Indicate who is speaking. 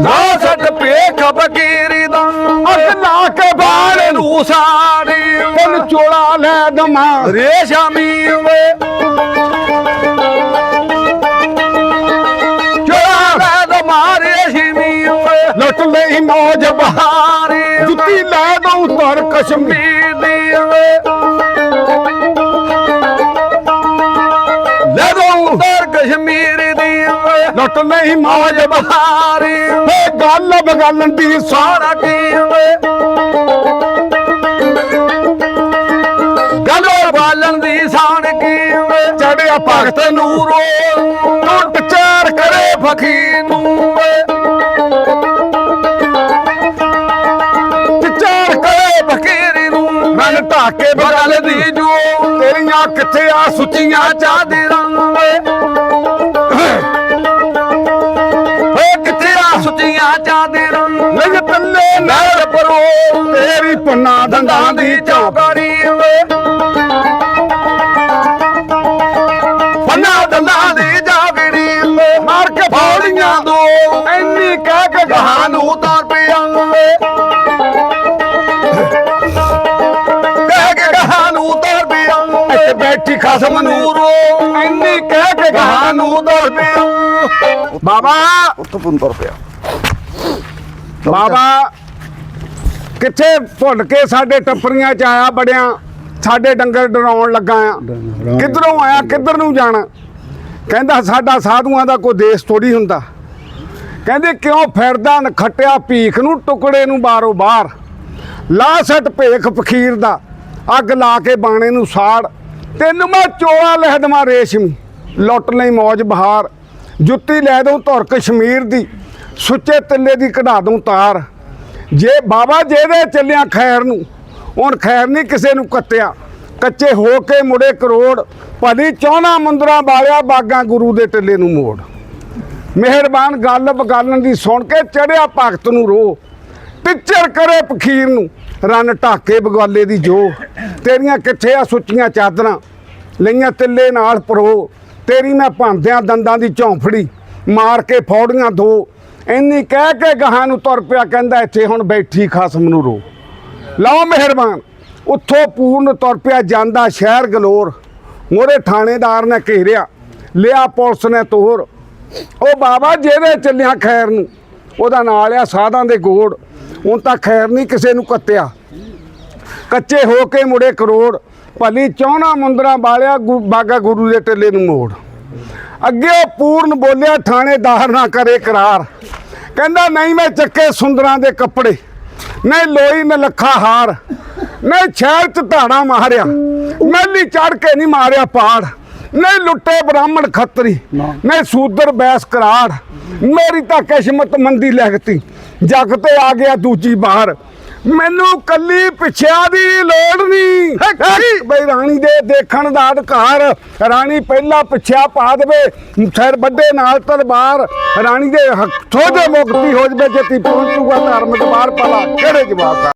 Speaker 1: ਨਾ ਸੱਟ ਪੇਖ ਬਕੀਰੀ ਦਾ
Speaker 2: ਅੱਗ ਲਾ ਕੇ ਬਾਹਰ
Speaker 1: ਬਾਣ ਨੂੰ ਸਾੜੀ
Speaker 2: ਤੈਨੂੰ ਚੋਲਾ ਲੈ ਦਵਾਂ।
Speaker 1: ਰੇਸ਼ਮੀ ਵੇ ਚੋਲਾ ਲੈ ਦੋ ਮਾਰੇ ਸ਼ਮੀ ਵੇ
Speaker 2: ਲੁੱਟ ਲਈ ਮੌਜ ਬਹਾਰ
Speaker 1: ਹਾਰੇ
Speaker 2: ਜੁੱਤੀ ਲੈ ਦਊ ਤਰ ਕਸ਼ਮੀਰ
Speaker 1: ਦੀ ਵੇ
Speaker 2: ਲੁੱਟ ਲਈ ਮੌਜ ਬਹਾਰ ਏ ਗੱਲ ਬਗਲਣ ਦੀ ਸਾਰਾ
Speaker 1: ਕੀ ਵੇ। ਗਲੋ ਬਾਲਣ ਦੀ ਸਾਣ ਕੀ ਵੇ।
Speaker 2: ਚੜਿਆ ਭਗਤ
Speaker 1: ਨੂਰੋ, ਟੁੱਟ ਚਾਰ ਕਰੇ ਫਕੀ ਨੂੰ ਵੇ।
Speaker 2: ਚਾਰ
Speaker 1: ਕਰੇ ਫਕੀਰੀ ਨੂੰ।
Speaker 2: ਮਨ ਢਾਕੇ
Speaker 1: ਬਗਲ ਦੀ ਜੋ।
Speaker 2: ਤੇਰੀਆਂ ਕਿੱਥੇ ਆ ਸੁੱਚੀਆਂ
Speaker 1: ਚਾਹਦੇ ਰੰਗ
Speaker 2: ਤੇਰੀ ਪੁੰਨਾ ਦੰਦਾਂ ਦੀ ਚੌਕ
Speaker 1: ਚੌਕੜੀ ਵੇ ਪੰਨਾ ਦੰਦਾਂ ਦੀ ਜਾਗੜੀ ਵੇ
Speaker 2: ਮਾਰ ਕੇ
Speaker 1: ਫੌੜੀਆਂ ਦੋ।
Speaker 2: ਐਨੀ ਕਹਿ ਕੇ ਗਾਹਾਂ
Speaker 1: ਨੂੰ ਤਾਰ ਪਿਆ ਵੇ ਕਹਿ ਕੇ ਗਾਹਾਂ ਨੂੰ ਤਾਰ ਪਿਆ
Speaker 2: ਇੱਥੇ ਬੈਠੀ ਖਸਮ
Speaker 1: ਨੂਰੋ
Speaker 2: ਐਨੀ ਕਹਿ ਕੇ
Speaker 1: ਗਾਹਾਂ
Speaker 2: ਨੂੰ
Speaker 1: ਨੂੰ ਤਾਰ ਪਿਆ।
Speaker 2: ਬਾਬਾ।
Speaker 3: ਉੱਥੋਂ ਪੁੰਦਰ ਪਿਆ।
Speaker 2: ਬਾਬਾ। ਕਿੱਥੇ ਭੁੱਲ ਕੇ ਸਾਡੇ ਟੱਪਰੀਆਂ ਚ ਆਇਆ ਬੜਿਆਂ ਸਾਡੇ ਡੰਗਰ ਡਰਾਉਣ ਲੱਗਾ ਆ। ਕਿੱਧਰੋਂ ਆਇਆ ਕਿੱਧਰ ਨੂੰ ਜਾਣਾ? ਕਹਿੰਦਾ ਸਾਡਾ ਸਾਧੂਆਂ ਦਾ ਕੋਈ ਦੇਸ਼ ਥੋੜੀ ਹੁੰਦਾ। ਕਹਿੰਦੇ ਕਿਉਂ ਫਿਰਦਾ ਨਖੱਟਿਆ ਭੀਖ ਨੂੰ ਟੁਕੜੇ ਨੂੰ ਬਾਹਰੋਂ ਬਾਹਰ? ਲਾ ਸੱਟ ਭੇਖ ਫਕੀਰ ਦਾ ਅੱਗ ਲਾ ਕੇ ਬਾਣੇ ਨੂੰ ਸਾੜ। ਤੈਨੂੰ ਮੈਂ ਚੋਲਾ ਲਹਿ ਦੇਵਾਂ ਰੇਸ਼ਮੀ ਲੁੱਟ ਲਈ ਮੌਜ ਬਹਾਰ। ਜੁੱਤੀ ਲੈ ਦਊਂ ਧੁਰ ਕਸ਼ਮੀਰ ਦੀ ਸੁੱਚੇ ਤਿੱਲੇ ਦੀ ਕਢਾ ਦਊਂ ਤਾਰ। ਜੇ ਬਾਬਾ ਜਿਹਦੇ ਚੱਲਿਆ ਖੈਰ ਨੂੰ, ਹੁਣ ਖੈਰ ਨਹੀਂ ਕਿਸੇ ਨੂੰ ਕੱਤਿਆ। ਕੱਚੇ ਹੋ ਕੇ ਮੁੜੇ ਕਰੋੜ ਭਲੀ ਚੌਨਾ ਮੁੰਦਰਾ ਬਾਲਿਆ ਬਾਗਾ ਗੁਰੂ ਦੇ ਟਿੱਲੇ ਨੂੰ ਮੋੜ। ਮਿਹਰਬਾਨ ਗੱਲ ਬਗਾਲਣ ਦੀ ਸੁਣ ਕੇ ਚੜਿਆ ਭਗਤ ਨੂੰ ਰੋ। ਟਿੱਚਰ ਕਰੇ ਪਖੀਰ ਨੂੰ ਰਨ ਢਾਕੇ ਬਗਵਾਲੇ ਦੀ ਜੋ ਤੇਰੀਆਂ ਕਿੱਥੇ ਆ ਸੁੱਚੀਆਂ ਚਾਦਰਾਂ? ਲਈਆਂ ਤਿੱਲੇ ਨਾਲ ਪਰੋ। ਤੇਰੀ ਮੈਂ ਭਾਂਦਿਆਂ ਦੰਦਾਂ ਦੀ ਝੌਂਫੜੀ, ਮਾਰ ਕੇ ਫੌੜੀਆਂ ਦੋ। ਇੰਨੀ ਕਹਿ ਕੇ ਗਾਹਾਂ ਨੂੰ ਤੁਰ ਪਿਆ ਕਹਿੰਦਾ ਇੱਥੇ ਹੁਣ ਬੈਠੀ ਖਸਮ ਨੂੰ ਰੋ। ਲਓ ਮਿਹਰਬਾਨ, ਉੱਥੋਂ ਪੂਰਨ ਤੁਰ ਪਿਆ ਜਾਂਦਾ ਸ਼ਹਿਰ ਗਲੋਰ। ਮੋਰੇ ਥਾਣੇਦਾਰ ਨੇ ਘੇਰਿਆ, ਲਿਆ ਪੁਲਿਸ ਨੇ ਤੋਰ। ਉਹ ਬਾਬਾ ਜਿਹਦੇ ਚੱਲਿਆ ਖੈਰ ਨੂੰ, ਉਹਦਾ ਨਾਲ ਆ ਸਾਧਾਂ ਦੇ ਗੋੜ। ਹੁਣ ਤਾਂ ਖੈਰ ਨਹੀਂ ਕਿਸੇ ਨੂੰ ਕੱਤਿਆ। ਕੱਚੇ ਹੋ ਕੇ ਮੁੜੇ ਕਰੋੜ, ਭਲੀ ਚੌਣਾ ਮੁੰਦਰਾ ਬਾਲਿਆ ਗੁ- ਬਾਗਾ ਗੁਰੂ ਦੇ ਟੱਲੇ ਨੂੰ ਮੋੜ। ਅੱਗੇ ਉਹ ਪੂਰਨ ਬੋਲਿਆ ਥਾਣੇਦਾਰ ਨਾ ਕਰੇ ਕਰਾਰ। ਕਹਿੰਦਾ ਨਹੀਂ ਮੈਂ ਚੱਕੇ ਸੁੰਦਰਾਂ ਦੇ ਕੱਪੜੇ ਨਹੀਂ ਲੋਈ ਮੈਂ ਲੱਖਾ ਹਾਰ ਨਹੀਂ ਛੈਲ ਚ ਧਾਣਾ ਮਾਰਿਆ ਮੈਲੀ ਚੜ ਕੇ ਨਹੀਂ ਮਾਰਿਆ ਪਾੜ ਨਹੀਂ ਲੁੱਟੇ ਬ੍ਰਾਹਮਣ ਖੱਤਰੀ ਨਹੀਂ ਸੂਦਰ ਬੈਸ ਕਰਾੜ। ਮੇਰੀ ਤਾਂ ਕਿਸਮਤ ਮੰਦੀ ਲਿਖਤੀ ਜੱਗ ਤੇ ਆ ਗਿਆ ਦੂਜੀ ਬਾਹਰ। ਮੈਨੂੰ ਕੱਲੀ ਪਿਛਿਆ ਦੀ ਲੋੜ ਨਹੀਂ। ਬਈ ਰਾਣੀ ਦੇ ਦੇਖਣ ਦਾ ਅਧਿਕਾਰ ਰਾਣੀ ਪਹਿਲਾਂ ਪਿਛਿਆ ਪਾ ਦੇਵੇ ਸਿਰ ਵੱਡੇ ਨਾਲ ਤਲਵਾਰ ਰਾਣੀ ਦੇ ਹੱਥੋਂ ਦੇ ਮੁਕਤੀ ਹੋ ਜਵੇ ਜੇਤੀ ਪਹੁੰਚੂਗਾ ਧਰਮ ਦਵਾਰ ਭਲਾ ਕਿਹੜੇ ਜਵਾਬ